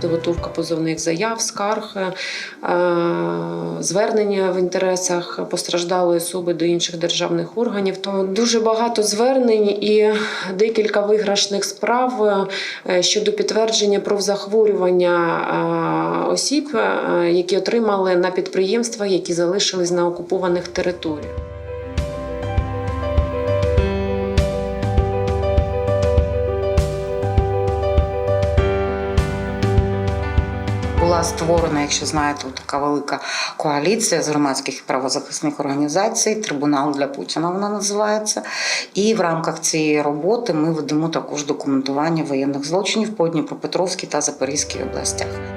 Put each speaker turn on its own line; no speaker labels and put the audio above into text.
підготовка позовних заяв, скарг, е, звернення в інтересах постраждалої особи до інших державних органів. То дуже багато звернень і декілька виграшних справ е, щодо підтвердження профзахворювання е, осіб, які отримали на підприємства, які залишились на окупованих територіях.
Була створена, якщо знаєте, така велика коаліція з громадських правозахисних організацій. Трибунал для Путіна вона називається. І в рамках цієї роботи ми ведемо також документування воєнних злочинів по Дніпропетровській та Запорізькій областях.